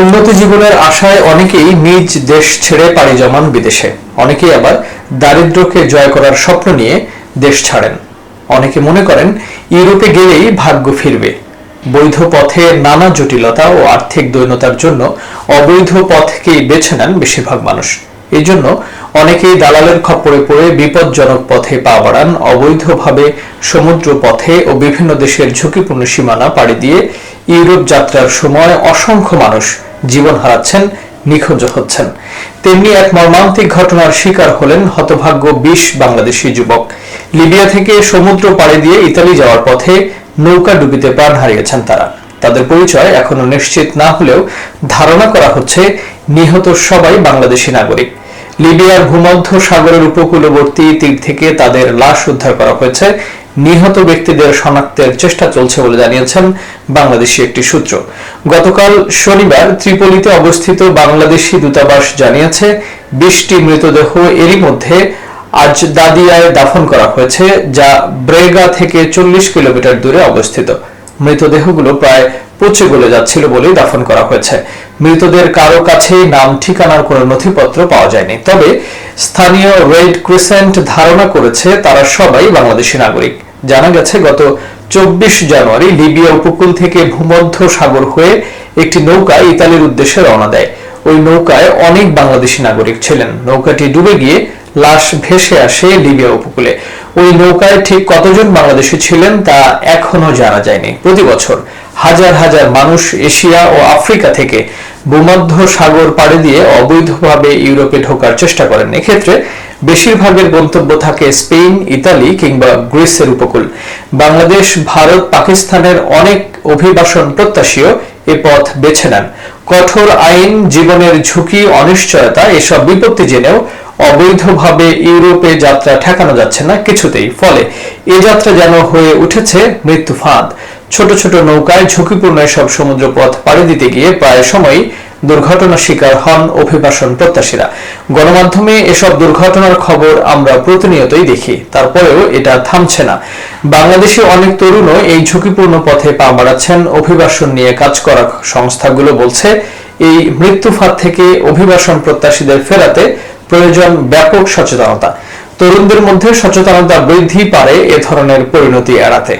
উন্নত জীবনের আশায় অনেকেই নিজ দেশ ছেড়ে পাড়ি জমান বিদেশে। অনেকেই আবার দারিদ্র্যকে জয় করার স্বপ্ন নিয়ে দেশ ছাড়েন। অনেকে মনে করেন, ইউরোপে গেলেই ভাগ্য ফিরবে। বৈধ পথে নানা জটিলতা ও আর্থিক দৈন্যতার জন্য অবৈধ পথকেই বেছে নেন বেশিরভাগ মানুষ। এই জন্য অনেকেই দালালের খপ্পরে পড়ে বিপজ্জনক পথে পা বাড়ান, অবৈধভাবে সমুদ্র পথে ও বিভিন্ন দেশের ঝুঁকিপূর্ণ সীমানা পাড়ি দিয়ে ইউরোপ যাত্রার সময় অসংখ্য মানুষ জীবন হারাচ্ছেন, নিখোঁজ হচ্ছেন। তেমনি এক মর্মান্তিক ঘটনার শিকার হলেন হতভাগ্য বিশ বাংলাদেশি যুবক। লিবিয়া থেকে সমুদ্র পাড়ি দিয়ে ইতালি যাওয়ার পথে নৌকা ডুবিতে প্রাণ হারিয়েছেন তারা। তাদের পরিচয় এখনও নিশ্চিত না হলেও ধারণা করা হচ্ছে, নিহত সবাই বাংলাদেশি নাগরিক। লিবিয়ার ভূমধ্য সাগরের উপকূলবর্তী তীর থেকে তাদের লাশ উদ্ধার করা হয়েছে। নিহত ব্যক্তিদের শনাক্তের চেষ্টা চলছে বলে জানিয়েছেন বাংলাদেশি একটি সূত্র। গতকাল শনিবার ত্রিপলিতে অবস্থিত বাংলাদেশি দূতাবাস জানিয়েছে, বিশটি মৃতদেহ এরই মধ্যে আজ দাদিয়ায় দাফন করা হয়েছে, যা ব্রেগা থেকে চল্লিশ কিলোমিটার দূরে অবস্থিত। মৃতদেহগুলো প্রায় পচে গলে যাচ্ছিল বলেই দাফন করা হয়েছে। মৃতদের কারও কাছেই নাম, ঠিকানার কোনো নথিপত্র পাওয়া যায়নি। তবে স্থানীয় রেড ক্রিসেন্ট ধারণা করেছে তারা সবাই বাংলাদেশি নাগরিক। জানা গেছে, গত চব্বিশ জানুয়ারি লিবিয়া উপকূল থেকে ভূমধ্য সাগর হয়ে একটি নৌকা ইতালির উদ্দেশ্যে রওনা দেয়। ওই নৌকায় অনেক বাংলাদেশি নাগরিক ছিলেন। নৌকাটি ডুবে গিয়ে লাশ ভেসে আসে লিবিয়া উপকূলে। ওই নৌকায় ঠিক কতজন বাংলাদেশি ছিলেন তা এখনও জানা যায়নি। প্রতি বছর হাজার হাজার মানুষ এশিয়া ও আফ্রিকা থেকে ভূমধ্য সাগর পাড়ি দিয়ে অবৈধভাবে ইউরোপে ঢোকার চেষ্টা করেন। এক্ষেত্রে বেশিরভাগের গন্তব্য থাকে স্পেন, ইতালি কিংবা গ্রিসের উপকূল। বাংলাদেশ, ভারত, পাকিস্তানের অনেক অভিবাসন প্রত্যাশীও এ পথ বেছে নেন। কঠোর আইন, জীবনের ঝুঁকি, অনিশ্চয়তা, এসব বিপত্তি জেনেও অবৈধভাবে ইউরোপে যাত্রা ঠেকানো যাচ্ছে না কিছুতেই। ফলে এ যাত্রা যেন হয়ে উঠেছে মৃত্যু ফাঁদ। ছোট ছোট নৌকায় ঝুঁকিপূর্ণ এসব সমুদ্র পথ পাড়ি দিতে গিয়ে প্রায় সময় দুর্ঘটনার শিকার হন অভিবাসন প্রত্যাশীরা। গণমাধ্যমে এসব দুর্ঘটনার খবর আমরা প্রতিনিয়তই দেখি, তারপরেও এটা থামছে না। বাংলাদেশে অনেক তরুণও এই ঝুঁকিপূর্ণ পথে পা বাড়াচ্ছেন। অভিবাসন নিয়ে কাজ করা সংস্থাগুলো বলছে, এই মৃত্যু ফাঁদ থেকে অভিবাসন প্রত্যাশীদের ফেরাতে প্রয়োজন ব্যাপক সচেতনতা। তরুণদের মধ্যে সচেতনতা বৃদ্ধি পারে এ ধরনের পরিণতি এড়াতে।